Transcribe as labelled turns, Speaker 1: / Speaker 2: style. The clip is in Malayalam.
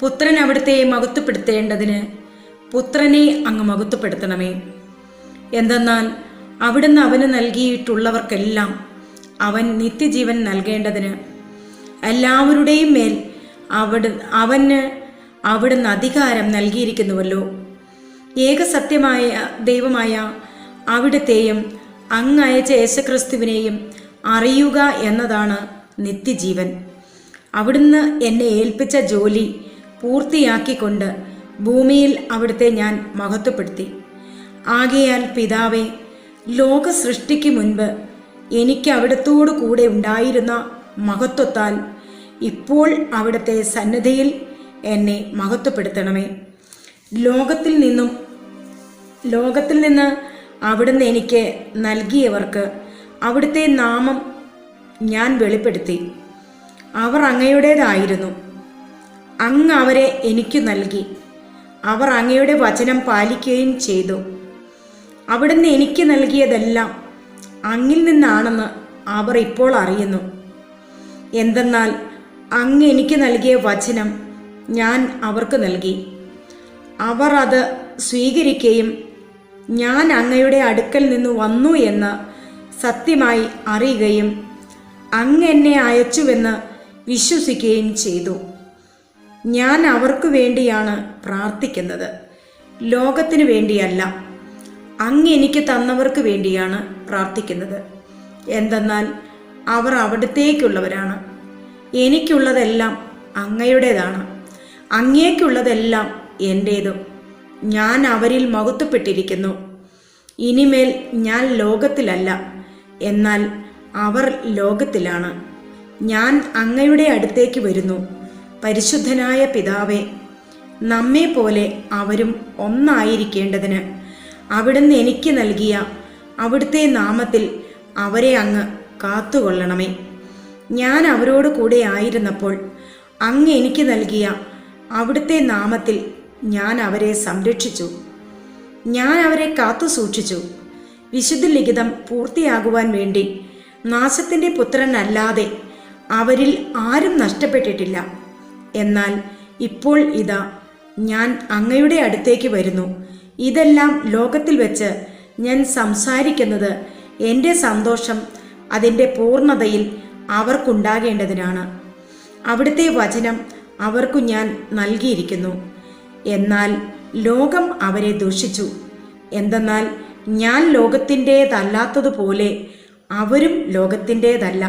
Speaker 1: പുത്രൻ അവിടുത്തെ മകത്വപ്പെടുത്തേണ്ടതിന് പുത്രനെ അങ്ങ് മഹത്വപ്പെടുത്തണമേ. എന്തെന്നാൽ അവിടുന്ന് അവന് നൽകിയിട്ടുള്ളവർക്കെല്ലാം അവൻ നിത്യജീവൻ നൽകേണ്ടതിന് എല്ലാവരുടെയും മേൽ അവിടെ അവന് അവിടുന്ന് അധികാരം നൽകിയിരിക്കുന്നുവല്ലോ. ഏകസത്യമായ ദൈവമായ അവിടുത്തെയും അങ്ങ് അയച്ച യേശുക്രിസ്തുവിനെയും അറിയുക എന്നതാണ് നിത്യജീവൻ. അവിടുന്ന് എന്നെ ഏൽപ്പിച്ച ജോലി പൂർത്തിയാക്കിക്കൊണ്ട് ഭൂമിയിൽ അവിടുത്തെ ഞാൻ മഹത്വപ്പെടുത്തി. ആകയാൽ പിതാവെ ലോക സൃഷ്ടിക്ക് മുൻപ് എനിക്ക് അവിടത്തോടു കൂടെ ഉണ്ടായിരുന്ന മഹത്വത്താൽ ഇപ്പോൾ അവിടുത്തെ സന്നദ്ധയിൽ എന്നെ മഹത്വപ്പെടുത്തണമേ. ലോകത്തിൽ നിന്നും ലോകത്തിൽ നിന്ന് അവിടുന്ന് എനിക്ക് നൽകിയവർക്ക് അവിടുത്തെ നാമം ഞാൻ വെളിപ്പെടുത്തി. അവർ അങ്ങയുടേതായിരുന്നു. അങ്ങ് അവരെ എനിക്ക് നൽകി. അവർ അങ്ങയുടെ വചനം പാലിക്കുകയും ചെയ്തു. അവിടുന്ന് എനിക്ക് നൽകിയതെല്ലാം അങ്ങിൽ നിന്നാണെന്ന് അവർ ഇപ്പോൾ അറിയുന്നു. എന്തെന്നാൽ അങ്ങ് എനിക്ക് നൽകിയ വചനം ഞാൻ അവർക്ക് നൽകി. അവർ അത് സ്വീകരിക്കുകയും ഞാൻ അങ്ങയുടെ അടുക്കൽ നിന്ന് വന്നു എന്ന് സത്യമായി അറിയുകയും അങ്ങ് എന്നെ അയച്ചുവെന്ന് വിശ്വസിക്കുകയും ചെയ്തു. ഞാൻ അവർക്ക് വേണ്ടിയാണ് പ്രാർത്ഥിക്കുന്നത്. ലോകത്തിന് വേണ്ടിയല്ല അങ്ങ് എനിക്ക് തന്നവർക്ക് വേണ്ടിയാണ് പ്രാർത്ഥിക്കുന്നത്. എന്തെന്നാൽ അവർ അവിടത്തേക്കുള്ളവരാണ്. എനിക്കുള്ളതെല്ലാം അങ്ങയുടേതാണ്. അങ്ങേക്കുള്ളതെല്ലാം എന്റേതും ഞാൻ അവരിൽ മകുത്തപ്പെട്ടിരിക്കുന്നു ഇനിമേൽ ഞാൻ ലോകത്തിലല്ല എന്നാൽ അവർ ലോകത്തിലാണ്. ഞാൻ അങ്ങയുടെ അടുത്തേക്ക് വരുന്നു. പരിശുദ്ധനായ പിതാവേ നമ്മെ പോലെ അവരും ഒന്നായിരിക്കേണ്ടതിന് അവിടുന്ന് എനിക്ക് നൽകിയ അവിടുത്തെ നാമത്തിൽ അവരെ അങ്ങ് കാത്തുകൊള്ളണമേ. ഞാൻ അവരോട് കൂടെ ആയിരുന്നപ്പോൾ അങ്ങ് എനിക്ക് നൽകിയ അവിടുത്തെ നാമത്തിൽ ഞാൻ അവരെ സംരക്ഷിച്ചു. ഞാൻ അവരെ കാത്തു സൂക്ഷിച്ചു. വിശുദ്ധ ലിഖിതം പൂർത്തിയാകുവാൻ വേണ്ടി നാശത്തിന്റെ പുത്രനല്ലാതെ അവരിൽ ആരും നഷ്ടപ്പെട്ടിട്ടില്ല. എന്നാൽ ഇപ്പോൾ ഇതാ ഞാൻ അങ്ങയുടെ അടുത്തേക്ക് വരുന്നു. ഇതെല്ലാം ലോകത്തിൽ വെച്ച് ഞാൻ സംസാരിക്കുന്നത് എന്റെ സന്തോഷം അതിന്റെ പൂർണതയിൽ അവർക്കുണ്ടാകേണ്ടതിനാണ്. അവിടുത്തെ വചനം അവർക്കു ഞാൻ നൽകിയിരിക്കുന്നു. എന്നാൽ ലോകം അവരെ ദൂഷിച്ചു. എന്തെന്നാൽ ഞാൻ ലോകത്തിന്റേതല്ലാത്തതുപോലെ അവരും ലോകത്തിന്റേതല്ല